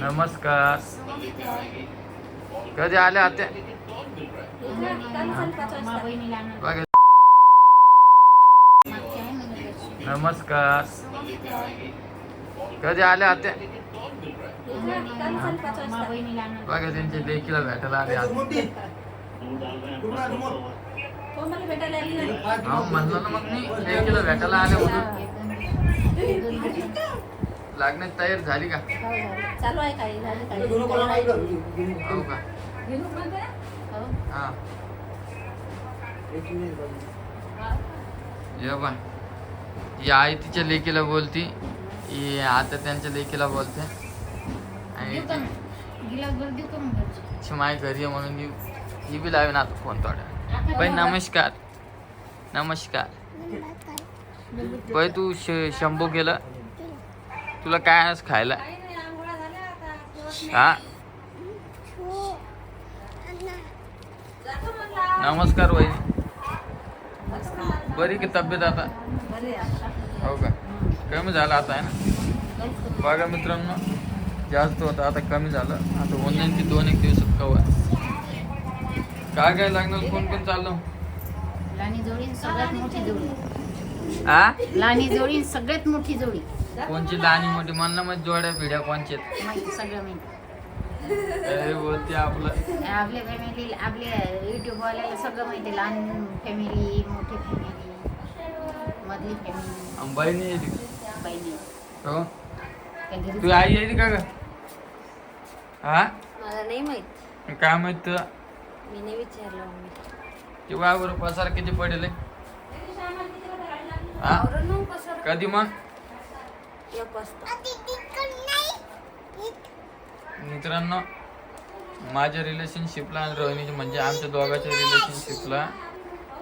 नमस्कार. कधी आले आते नमस्कार. कधी आले आते बघा त्यांचे लेकीला भेटायला आले आज. अहो म्हणलं ना मग मी लेकीला भेटायला आले म्हणून. लागण्यात तयार झाली का? चालू आहे काही झालं काही. हो. का? हा. ये बा. ही आई तिच्या लेकीला बोलती. ही आता त्यांच्या लेकीला बोलते. आणि माय घरी आहे म्हणून ही ही बी लावेन आता फोन थोड्या बाई नमस्कार. नमस्कार. बाई तू श शंभू गेलं तुला काय आज खायला? हा? नमस्कार बाई बरी की तब्येत आता? हो का? कमी झालं आता आहे ना? बघा मित्रांनो जास्त होतं आता कमी झालं. आता ऑनलाईन ती दोन एक दिवसात कवा काय काय लागणार? कोण कोण चाललं? लाणी जोडी सगळ्यात मोठी जोडी. हा लाणी जोडी सगळ्यात मोठी जोडी. कोणची लहानी मोठी म्हणलं मग जोड्या पिढ्या कोणचे माहिती सगळं माहिती अरे बोलते आपलं आपल्या फॅमिली आपल्या युट्यूब वाल्याला सगळं माहिती लहान फॅमिली मोठी फॅमिली मधली फॅमिली नाही येते बहिणी. हो? त्या घरी तू आई येते का ग? हा? मला नाही माहीत. काय माहीत? तुला? मी नाही विचारलं मम्मी. ते बरोबर पसार किती पडेल? हे? हा आवरून कसं कधी मग? एक वाजता. मित्रांनो माझ्या रिलेशनशिपला आणि रोहिणीच्या म्हणजे आमच्या दोघांच्या रिलेशनशिपला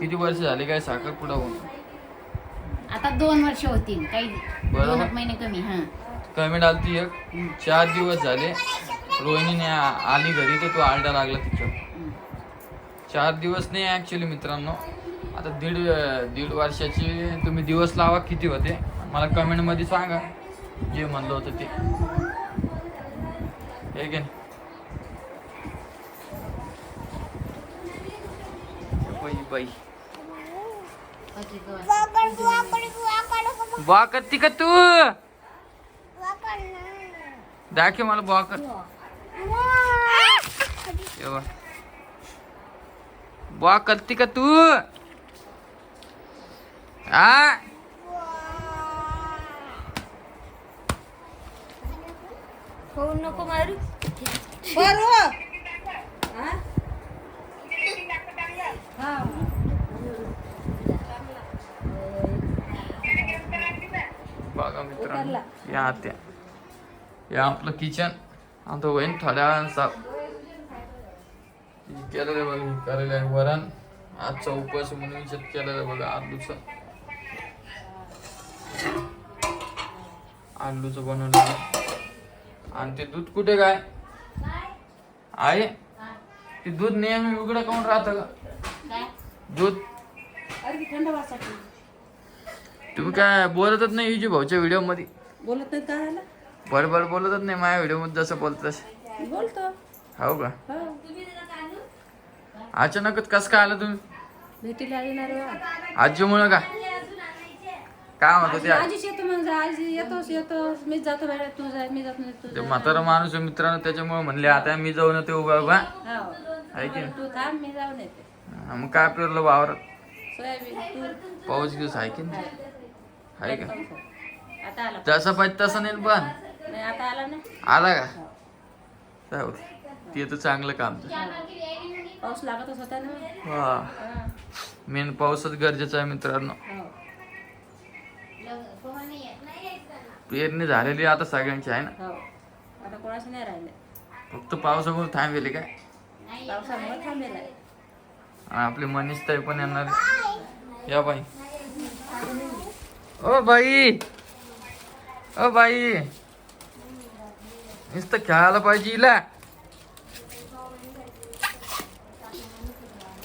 किती वर्ष झाले काय साखरपुडा होऊन? आता दोन वर्ष होतील काही. दोन महिने कमी हा. कमी डालती एक चार दिवस झाले. रोहिणीने आली घरी तर तो आरडा लागला तिच्या चार दिवस नाही ॲक्च्युली मित्रांनो. आता दीड दीड वर्षाची तुम्ही दिवस लावा किती होते? मला कमेंटमध्ये सांगा. जे म्हणलं होतं ते. हे की नाही बाई बाई. बॉ करती का तू? दाखव मला बॉ कर ये बघ. बॉ करती का तू? आ? हो नको मारू. बघा मित्रांनो या आत्या. या आपलं किचन आता होईन थोड्या साफ केलेलं बघा हे करायला आहे वरण. आजचा उपवास म्हणून विचार केलेला बघा आलूचा. आलूचं बनवलेलं आणि ते दूध कुठे काय? आहे? ते दूध नेहमी उघडं काऊन राहतं का? दूध? तुम्ही काय बोलतच नाही युजी भाऊच्या व्हिडिओमध्ये बोलत नाही काय झालं बडबड बोलतच नाही माझ्या व्हिडिओमध्ये जसं बोलत तसं. बोलतो. हो का? हो. अचानकच कसं काय आलं तुम्ही? भेटीला येणार. आजीमुळं का? काय म्हणतो ते आजीच येतो मग आजी येतोच येतोस मीच जातो बाहेर तू जाय मी जात नाही तू ते जाय. म्हातारा माणूस आहे मित्रांनो त्याच्यामुळे म्हणले आता मी जाऊन येते उभा उभा. हो. आहे की? नाही? तू थांब मी जाऊन येते. हा, मग काय पेरलं वावरात सोयाबीन तूर. पाऊस दिवस आहे की नाही? आहे का? आता आला. पाहिजे तसं नाही पण. नाही आता आला ना? आला का? जाऊ दे. ते तर चांगलं काम पाऊस लागतच होता ना? हा. हा. मेन पाऊसच गरजेचा आहे मित्रांनो. हो. पेरणी झालेली आता सगळ्यांची आहे ना? हो. आता कोणाचं नाही राहिले. फक्त पावसामुळे थांबेली काय पावसामुळे थांबेला आहे. आणि आपली मनीष ताई पण येणार या बाई. O by. O by. नुसतं खेळायला पाहिजे हिला.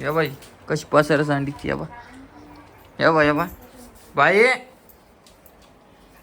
या बाई कशी पसायला सांगितली या बा. या बा या बा. बाई.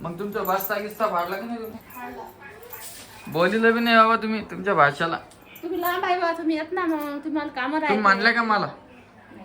मग तुमचा बस्ता गिस्ता फाडला का नाही तुम्ही? बोलिलं बी नाही बाबा तुम्ही तुमच्या भाषाला. तुम्ही लांब आहे बा तुम्ही येत ना मग. तुम्हाला कामं तुम्ही राहते मानलं का मला?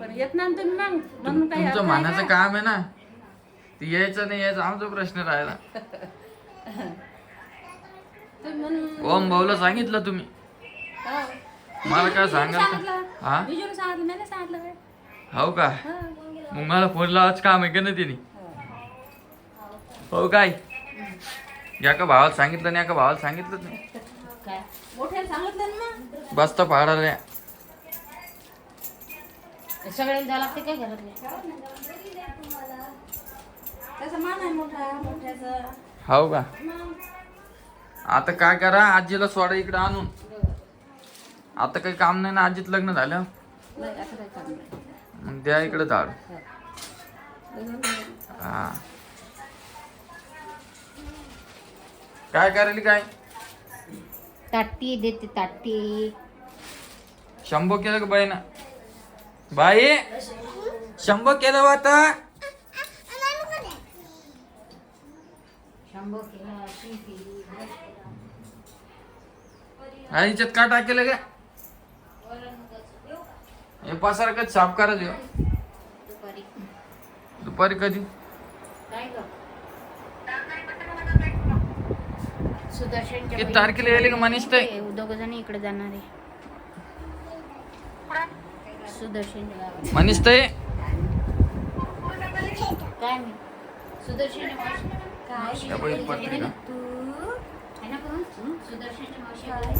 पण येत ना तुम्ही मग. म्हणून काही तुमचं अर्थ आहे मानाचं का? काम आहे ना. ते यायचं नाही यायचं आमचा प्रश्न राहिला. तुम्ही म्हणून ओम भाऊला सांगितलं तुम्ही. हो. मला काय सांगाल का? सांगितलं. हा? बिजूला सांगितलं मी नाही सांगितलं. काय हो का? हा. मग मला फोन लावायचं काम आहे का नाही तिने? हो काय? या का भावाला सांगितलं नाही या का भावाला सांगितलंच नाही? काय? मोठ्याला सांगितलं ना मग? बसता पाडायला ते सगळ्याला जावं लागते काय घरातले त्याचा मान आहे मोठा मोठ्याचा. हो का? आता काय करा आजीला सोडा इकडे आणून. आता काही काम नाही ना आजीत लग्न झालं. नाही आता काय काम नाही. मग द्या इकडे झाड. हा. काय करायली काय? ताटी देते ताटी शंभो केलं का बाई ना बाई शंभो केलं आता? शंभर केला ती केली हिच्यात का टाकेलं का हे पासारखं साफ करायचं दुपारी. कधी काय ग सुदर्शनच्या किती तारखेला यायले का मनीष ताई? दोघ जण इकडे जाणार आहे. सुदर्शनच्या गावात. मनीष ताई? काय मी? बाई पत्रिका आहे ना मावशी आहे.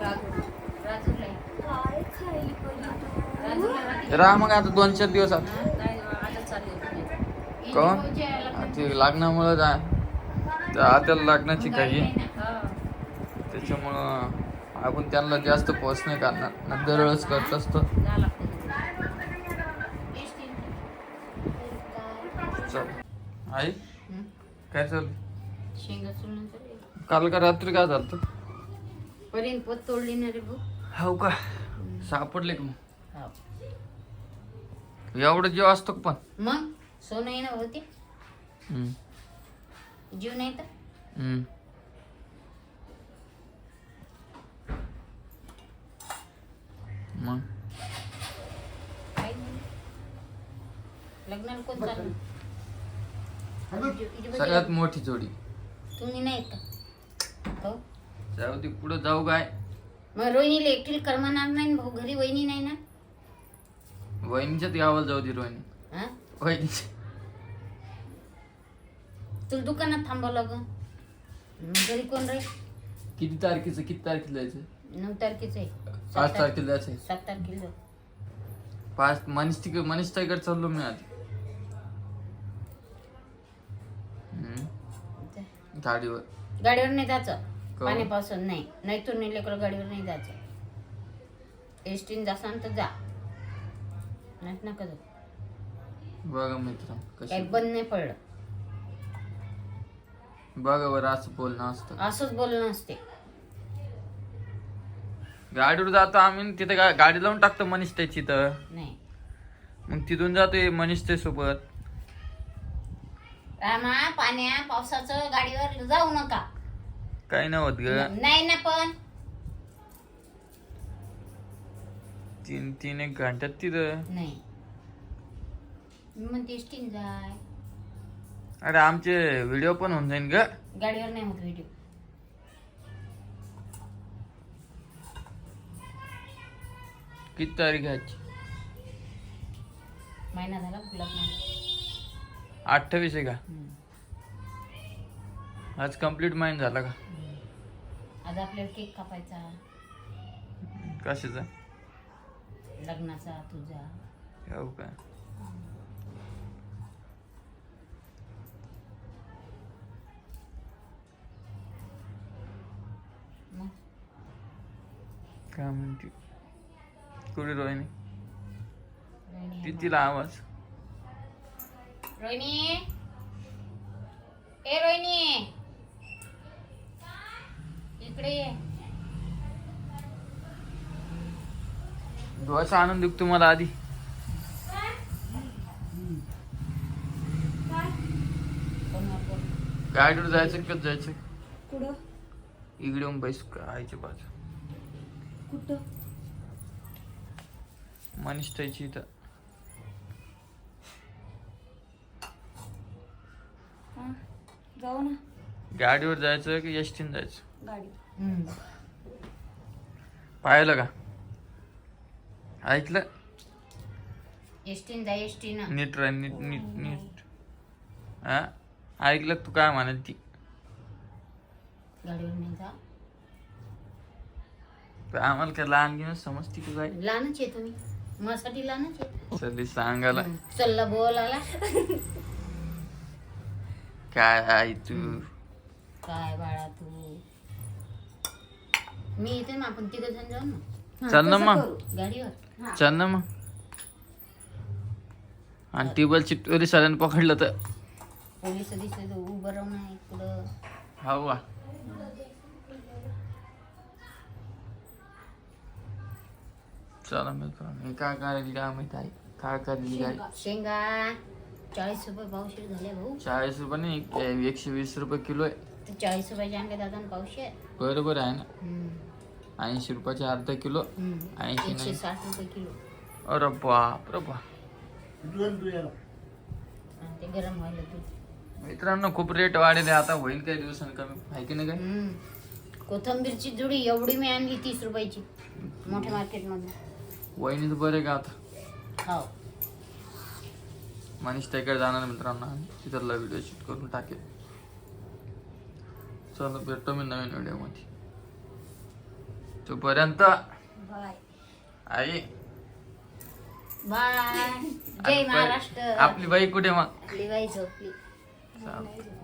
राहते. राहा मग आता दोन चार दिवस आता कोण? ते लग्नामुळं जा त्या आत्याला लग्नाची काही? त्याच्यामुळं आपण त्यांना जास्त पोच नाही करणार. ना दरवेळेस करत असतो. चल. आई? काय चालू. काल का रात्री काय झालं पोत तोडली ना रे हो का? सापडले का. मग? एवढं जीव असतो पण? मग? सोनं ना होते? जीव नाही तर हम्म. मग काही नाही लग्नाला कोण चाललं इजी- इजी बाई, सगळ्यात मोठी जोडी तुम्ही नाही येत हो जाऊ ती पुढे जाऊ काय मग रोहिणीला एकटीला करमणार नाही ना भाऊ घरी वहिनी नाही ना वहिनीच्याच गावाला जाऊ ती रोहिणी हा वहिनीच्या तुला दुकानात थांबवलं ग. मग घरी कोण रे किती तारखेचं किती तारखेला जायचं? नऊ तारखेचं आहे. पाच सात तारखे तारखेला जायचं सात तारखेला जाऊ. पाच मनीष तिकडे मनीष ताईकडे चाललो मी आधी. हम्म, जा. गाडीवर. गाडीवर नाही जायचं. का? पाणी पावसात नाही. नाही तर नाही लेकर गाडीवर नाही जायचं. एसटीन जासान तर जा. नाहीत नका जाऊ. बघा मित्र काही बंद नाही पडलं. बघा बरं असं बोलणं असतं. असंच बोलणं असते. गाडीवर जातो आम्ही तिथे गा- गाडी लावून टाकतो मनीष त्याची तर. नाही. मग तिथून जातो मनीष ते सोबत रामा पाण्या पावसाचं गाडीवर जाऊ नका. काही नाही होत ग. नाही ना पण. तीन तीन एक घंट्यात तिथं. नाही. मी म्हणते एसटीन जाय. अरे आमचे व्हिडिओ पण होऊन जाईन ग. गाडीवर नाही होत व्हिडिओ. किती तारीख आहे आजची? महिना झाला गुलाब अठ्ठावीस आहे का? आज कंप्लीट माइंड झाला का? आज आपल्याला केक कापायचा. कशाचा? लग्नाचा तुझा. हो का? काय म्हणते कुठे रोहिणी? कितीला आवाज? रोहिणी. ए रोहिणी. इकडे ये. डोळ्याचा आनंद दिसतो मला आधी? गाडीवर जायचं किंवा जायचं? कुठं? इकडे येऊन बैस आईच्या बाजू कुठं? मनीष ताईची इथं. हा जाऊ ना. गाडीवर जायचं की एसटीन जायचं? गाडी. हम्म. पाहिलं का? ऐकलं? एसटीन जा एसटीनं नीट राह नीट नीट नीट. हा? ऐकलं तू काय म्हणत ती? गाडीवर नाही जा. आम्हाला काय लहान घेऊन समजते की काय लहानच आहे तुम्ही. माझ्यासाठी लहानच आहे. सध्या सांगायला. चल्ला बोलायला काय आहे तू? काय बाळा तू? मी येते ना आपण तिघ जण जाऊ ना. चल ना मग. गाडीवर. चल ना मग. आणि टेबल चिटोरी सगळ्यांनी पकडलं तर. पोलीस दिसले तर उभं राहून आहे पुढं. हो वा चला मित्रांनो हे काय करायची काय माहीत आहे काय करायची काय शेंगा. चाळीस रुपये पावशेर झाले भाऊ. चाळीस रुपये नाही एकशे वीस रुपये किलो आहे. चाळीस रुपयाचे आणले दादा पावशेर. बरोबर आहे ना. हम्म. ऐंशी रुपयाचे अर्धा किलो हम्म. ऐंशी एकशे नाही साठ रुपये किलो. अरे बाप रे बाप. आणि ते गरम व्हायला दूध. मित्रांनो खूप रेट वाढले. आता होईल काही दिवसांनी कमी. आहे की नाही काय? हम्म. कोथंबीरची जुडी एवढी मी आणली तीस रुपयाची. मोठ्या मार्केटमधून वहिनीच बरे का आता? हो मनीष ताईकडे जाणार मित्रांनो. तिथला व्हिडिओ शूट करून टाकेल. चलो भेटतो मी नवीन व्हिडिओमध्ये. तोपर्यंत बाय. आई. बाय. जय महाराष्ट्र. आपली बाई कुठे मग? आपली बाई झोपली. चालतं.